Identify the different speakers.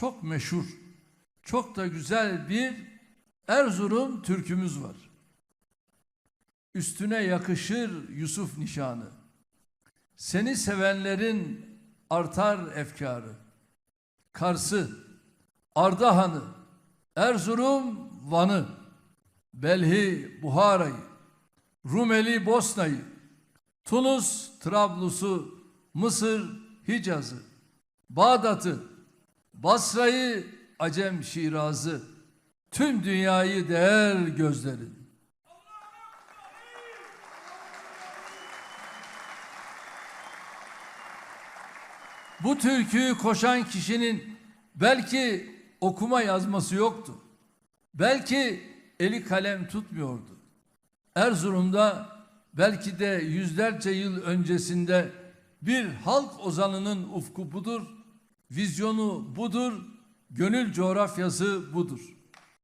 Speaker 1: çok meşhur, çok da güzel bir Erzurum türkümüz var. Üstüne yakışır Yusuf nişanı. Seni sevenlerin artar efkarı. Kars'ı, Ardahan'ı, Erzurum, Van'ı, Belhi, Buhara'yı, Rumeli, Bosna'yı, Tunus, Trablus'u, Mısır, Hicaz'ı, Bağdat'ı, Basra'yı, Acem, Şiraz'ı, tüm dünyayı değer gözlerin. Bu türküyü koşan kişinin belki okuma yazması yoktu. Belki eli kalem tutmuyordu. Erzurum'da belki de yüzlerce yıl öncesinde bir halk ozanının ufku budur, vizyonu budur, gönül coğrafyası budur.